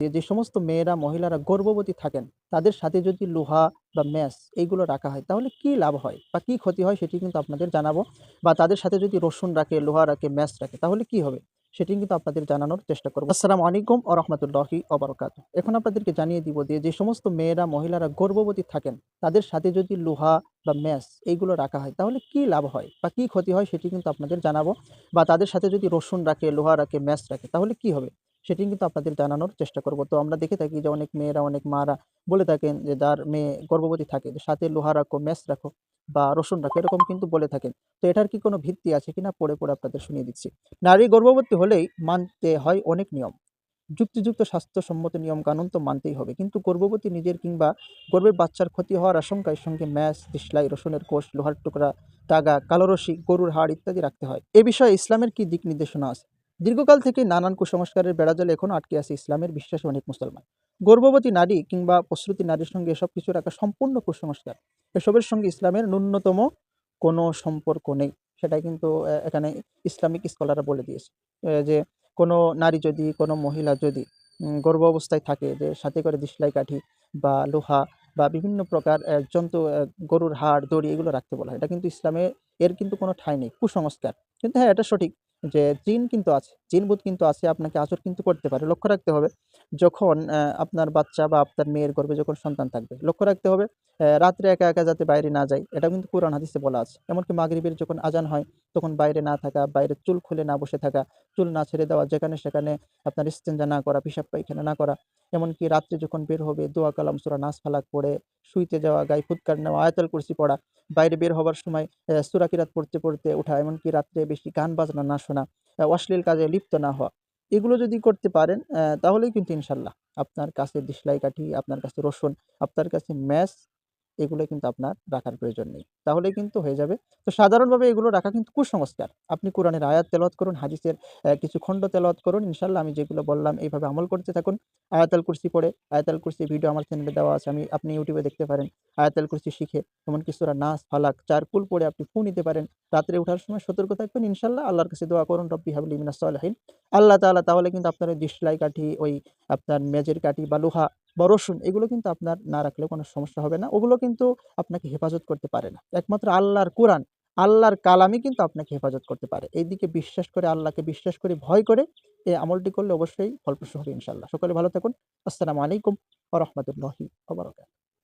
যে সমস্ত মেয়েরা, মহিলারা গর্ভবতী থাকেন, তাদের সাথে যদি লোহা বা ম্যাশ এইগুলো রাখা হয়, তাহলে কি লাভ হয় বা কি ক্ষতি হয় সেটি কিন্তু আপনাদের জানাব বা তাদের সাথে যদি রসুন রাখে, লোহা রাখে, ম্যাশ রাখে, তাহলে কি হবে সেটি কিন্তু আপনাদের জানানোর চেষ্টা করব। আসসালামু আলাইকুম ও রহমতুল্লাহি অবরকাত এখন আপনাদেরকে জানিয়ে দিব যে যে সমস্ত মেয়েরা, মহিলারা গর্ভবতী থাকেন, তাদের সাথে যদি লোহা বা ম্যাশ এইগুলো রাখা হয়, তাহলে কি লাভ হয় বা কি ক্ষতি হয় সেটি কিন্তু আপনাদের জানাব বা তাদের সাথে যদি রসুন রাখে, লোহা রাখে, ম্যাশ রাখে, তাহলে কি হবে সেটি কিন্তু আপনাদের জানানোর চেষ্টা করব। তো আমরা দেখে থাকি যে অনেক মেয়েরা, অনেক মারা বলে থাকেন যে যার মেয়ে গর্ভবতী থাকে সাথে লোহা রাখো ম্যাশ রাখো বা রসুন রাখো, এরকম কিন্তু বলে থাকেন। তো এটার কি কোনো ভিত্তি আছে কিনা পড়ে পড়ে আপনাদের শুনিয়ে দিচ্ছি। নারী গর্ভবতী হলেই মানতে হয় অনেক নিয়ম। যুক্তিযুক্ত স্বাস্থ্যসম্মত নিয়ম কানুন তো মানতেই হবে। কিন্তু গর্ভবতী নিজের কিংবা গর্ভের বাচ্চার ক্ষতি হওয়ার আশঙ্কায় সঙ্গে ম্যাশ দিসলাই রসুনের কোষ, লোহার টুকরা টাগা কালোরসি গরুর হাড় ইত্যাদি রাখতে হয়। এ বিষয়ে ইসলামের কি দিক নির্দেশনা আছে? দীর্ঘকাল থেকে নানান কুসংস্কারের বেড়াজালে এখন আটকে আছে ইসলামের বিশ্বাসী অনেক মুসলমান। গর্ভবতী নারী কিংবা প্রসূতি নারীর সঙ্গে এসব কিছু রাখা সম্পূর্ণ কুসংস্কার। এসবের সঙ্গে ইসলামের ন্যূনতম কোনো সম্পর্ক নেই। সেটাই কিন্তু এখানে ইসলামিক স্কলাররা বলে দিয়েছে। যে কোনো নারী যদি, কোনো মহিলা যদি গর্ভ অবস্থায় থাকে, যে সাথে করে দিশলাই কাঠি বা লোহা বা বিভিন্ন প্রকার জন্তু গরুর হাড়, দড়ি এগুলো রাখতে বলা হয়। এটা কিন্তু ইসলামে এর কিন্তু কোনো ঠাঁই নেই। কুসংস্কার। কিন্তু হ্যাঁ এটা সঠিক। যে জিন কিন্তু আছে, জিনভূত কিন্তু আছে, আপনাকে আচর কিন্তু করতে পারে। লক্ষ্য রাখতে হবে, যখন আপনার বাচ্চা বা আপনার মেয়ের গর্বে যখন সন্তান থাকবে, লক্ষ্য রাখতে হবে রাত্রে একা একা যাতে বাইরে না যায় এটা কিন্তু কোরআন হাদিসে বলা আছে। এমনকি মাগরিবের যখন আজান হয় তখন বাইরে না থাকা বাইরে চুল খুলে না বসে থাকা চুল না ছেড়ে দেওয়া যেখানে সেখানে আপনার ইস্তেঞ্জা না করা পিসাব পায়খানা না করা। এমনকি রাত্রে যখন বের হবে দোয়া কালাম সুরা নাচ ফালাক পড়ে শুইতে যাওয়া গায়ে ফুৎকার নেওয়া আয়াতাল কুরসি পড়া বাইরে বের হবার সময় আহ, সূরা কিরাত পড়তে পড়তে ওঠা এমনকি রাত্রে বেশি গান বাজনা না শোনা অশ্লীল কাজে লিপ্ত না হওয়া এগুলো যদি করতে পারেন তাহলেই কিন্তু ইনশাল্লাহ আপনার কাছে দিশলাই কাঠি আপনার কাছে রসুন আপনার কাছে ম্যাশ এগুলো কিন্তু আপনার রাখার প্রয়োজন নেই। তাহলেই কিন্তু হয়ে যাবে। তো সাধারণভাবে এগুলো রাখা কিন্তু কুসংস্কার। আপনি কোরআনের আয়াত তেলাওয়াত করুন, হাদিসের কিছু খণ্ড তেলাওয়াত করুন ইনশাল্লাহ আমি যেগুলো বললাম এইভাবে আমল করতে থাকুন। আয়াতাল কুরসি পড়ে, আয়াতাল কুরসি ভিডিও আমার চ্যানেলে দেওয়া আছে, আমি, আপনি ইউটিউবে দেখতে পারেন। আয়াতাল কুরসি শিখে, এমনকি সুরা নাচ ফালাক চার কুল পড়ে আপনি ফু নিতে পারেন। রাত্রে ওঠার সময় সতর্ক থাকবেন ইনশাল্লাহ আল্লাহর কাছে দোয়া করুন, রব্বি হাবলি মিনাস আল্লাহ তাআলা তাহলে কিন্তু আপনার ওই দিশলাই কাঠি, ওই আপনার মেজের কাঠি বা লোহা বা রসুন, এগুলো কিন্তু আপনার না রাখলে কোনো সমস্যা হবে না। ওগুলো কিন্তু আপনাকে হেফাজত করতে পারে না। একমাত্র আল্লাহর কোরআন, আল্লাহর কালামই কিন্তু আপনাকে হেফাজত করতে পারে। এইদিকে বিশ্বাস করে, আল্লাহকে বিশ্বাস করে, ভয় করে এই আমলটি করলে অবশ্যই ফলপ্রসূ হবে ইনশাল্লাহ সকলে ভালো থাকুন। আসসালামু আলাইকুম ওয়া রাহমাতুল্লাহি